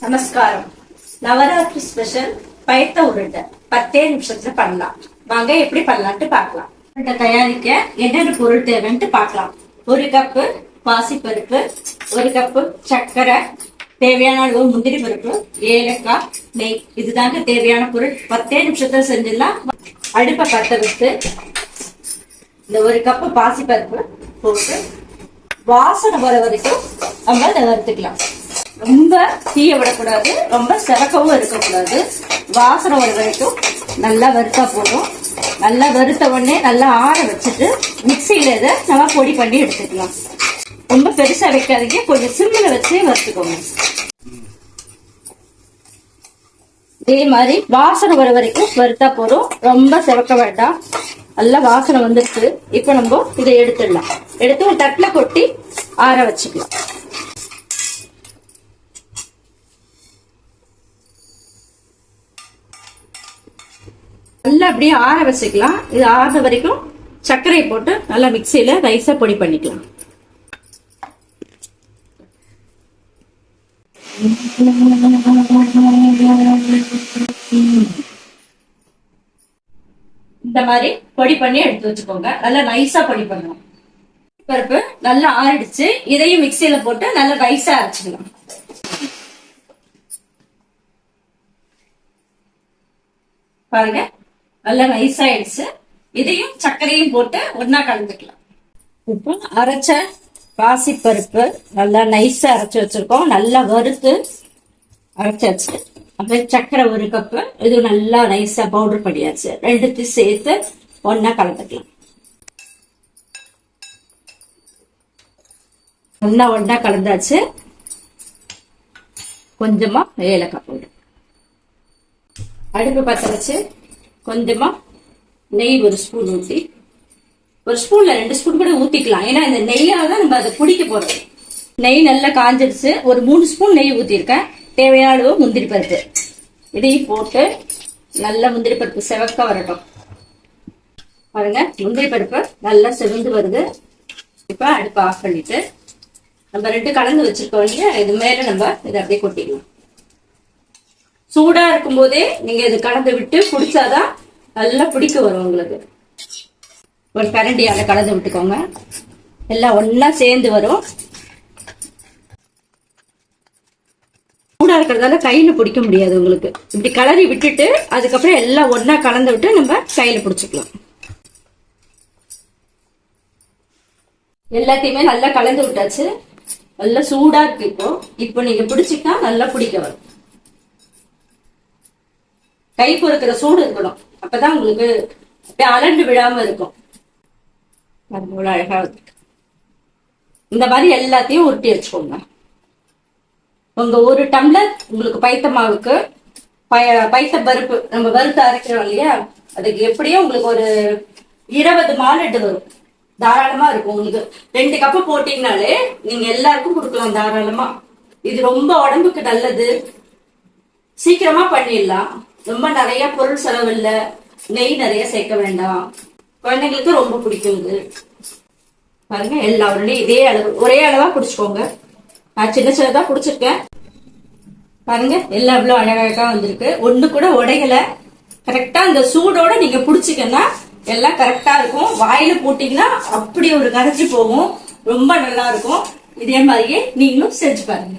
நமஸ்காரம். நவராத்திரி ஸ்பெஷல் பயத்த உருண்டை. பத்தே நிமிஷத்துல பண்ணலாம். வாங்க எப்படி பண்ணலாம்ட்டு பார்க்கலாம். உருண்டை தயாரிக்க என்னென்ன பொருள் தேவைன்ட்டு பார்க்கலாம். ஒரு கப்பு பாசிப்பருப்பு ஒரு கப்பு சர்க்கரை தேவையான அளவு முந்திரி பருப்பு ஏலக்காய் நெய். இதுதாங்க தேவையான பொருள். பத்தே நிமிஷத்துல செஞ்சிடலாம். அடுப்பை பத்த வச்சு இந்த ஒரு கப்பு பாசிப்பருப்பு போட்டு வாசனை வர வரைக்கும் நம்ம இதை வறுத்துக்கலாம். ரொம்ப தீய விடக்கூடாது ரொம்ப சிறக்கவும் இருக்கக்கூடாது. வாசனை ஒரு வரைக்கும் நல்லா வறுத்தா போதும். நல்லா வறுத்த உடனே நல்லா ஆற வச்சுட்டு மிக்சியில இதை நம்ம பொடி பண்ணி எடுத்துக்கலாம். ரொம்ப பெருசா வைக்காதீங்க கொஞ்சம் சிம்மில் வச்சு வறுத்துக்கோங்க. இதே மாதிரி வாசனை வர வரைக்கும் வறுத்தா போதும். ரொம்ப சிவக்க வேண்டாம். நல்லா வாசனை வந்துருச்சு. இப்போ நம்ம இதை எடுத்துடலாம். எடுத்து ஒரு தட்டில் கொட்டி ஆற வச்சுக்கலாம். நல்லா அப்படியே ஆற வச்சுக்கலாம். இது ஆறுற வரைக்கும் சர்க்கரை போட்டு நல்லா மிக்சியில் ரைஸை பொடி பண்ணிக்கலாம். இந்த மாதிரி பொடி பண்ணி எடுத்து வச்சுக்கோங்க. நல்லா நைஸா பொடி பண்ணணும் பருப்பு நல்லா ஆறிடுச்சு. இதையும் மிக்சியில போட்டு நல்லா நைஸா அரைச்சுக்கலாம். பாருங்க. நல்லா நைஸ் ஆயிடுச்சு இதையும் சர்க்கரையும் போட்டு ஒன்னா கலந்துக்கலாம். இப்போ அரைச்ச பாசி பருப்பு நல்லா நைஸா அரைச்சு வச்சிருக்கோம். நல்லா வறுத்து அரைச்சாச்சு அப்புறம் சர்க்கரை ஒரு கப்பு இது நல்லா நைஸா பவுடர் பண்ணியாச்சு. ரெண்டுத்தையும் சேர்த்து ஒன்னா கலந்துக்கலாம். ஒன்னா ஒன்னா கலந்தாச்சு. கொஞ்சமா ஏலக்காய் போடு அடுப்பு பற்ற வச்சு கொஞ்சமா நெய் ஒரு ஸ்பூன் ஊற்றி ஒரு ஸ்பூன்ல ரெண்டு ஸ்பூன் கூட ஊத்திக்கலாம். ஏன்னா இந்த நெய்யால தான் நம்ம அதை குடிக்க போறோம். நெய் நல்லா காஞ்சிருச்சு. ஒரு மூணு ஸ்பூன் நெய் ஊத்திருக்கேன். தேவையான அளவு முந்திரி பருப்பு. இதையும் போட்டு நல்லா முந்திரி பருப்பு செவக்க வரட்டும். பாருங்க முந்திரி பருப்பு நல்லா செவந்து வருது. இப்ப அடுப்பு ஆஃப் பண்ணிட்டு நம்ம ரெண்டு கலந்து வச்சிருக்கோம் இல்லையா இது மேல நம்ம இதை அப்படியே கொட்டிக்கலாம் சூடா இருக்கும் போதே நீங்க இது கலந்து விட்டு குடிச்சாதான் நல்லா பிடிக்க வரும் உங்களுக்கு. ஒரு கரண்டியால கலந்து விட்டுக்கோங்க. எல்லாம் ஒன்னா சேர்ந்து வரும். சூடா இருக்கிறதால கையில பிடிக்க முடியாது உங்களுக்கு. இப்படி கலரி விட்டுட்டு அதுக்கப்புறம் எல்லாம் ஒன்னா கலந்து விட்டு நம்ம கையில பிடிச்சிக்கலாம். எல்லாத்தையுமே நல்லா கலந்து விட்டாச்சு. நல்லா சூடா இருக்கு இப்போ. இப்போ நீங்க பிடிச்சிட்டா நல்லா பிடிக்க வரும். கை பொறுக்கிற சூடு இருக்கணும். அப்பதான் உங்களுக்கு அப்படியே அலண்டு விழாம இருக்கும். அழகா இந்த மாதிரி எல்லாத்தையும் உருட்டி வச்சுக்கோங்க. உங்க ஒரு டம்ளர் உங்களுக்கு பைத்த மாவுக்கு பய- பைத்த பருப்பு நம்ம வறுத்து அரைக்கிறோம் இல்லையா? அதுக்கு எப்படியும் உங்களுக்கு ஒரு இருபது மாலெட்டு வரும். தாராளமா இருக்கும் உங்களுக்கு ரெண்டு கப்பு போட்டீங்கனாலே நீங்க எல்லாருக்கும் கொடுக்கலாம் தாராளமா. இது ரொம்ப உடம்புக்கு நல்லது. சீக்கிரமா பண்ணிடலாம். ரொம்ப நிறைய பொருள் செலவு இல்லை நெய் நிறைய சேர்க்க வேண்டாம். குழந்தைங்களுக்கு ரொம்ப பிடிக்கும் இது பாருங்க எல்லா உருளையும் இதே அளவு ஒரே அளவா பிடிச்சிக்கோங்க நான் சின்ன சின்னதா பிடிச்சிருக்கேன் பாருங்க எல்லாம் இவ்வளவு அழகழகா வந்திருக்கு. ஒண்ணு கூட உடையல. கரெக்டா இந்த சூடோட நீங்க பிடிச்சிக்கன்னா எல்லாம் கரெக்டா இருக்கும். வாயில போட்டீங்கன்னா அப்படி ஒரு கரைச்சி போகும். ரொம்ப நல்லா இருக்கும். இதே மாதிரியே நீங்களும் செஞ்சு பாருங்க.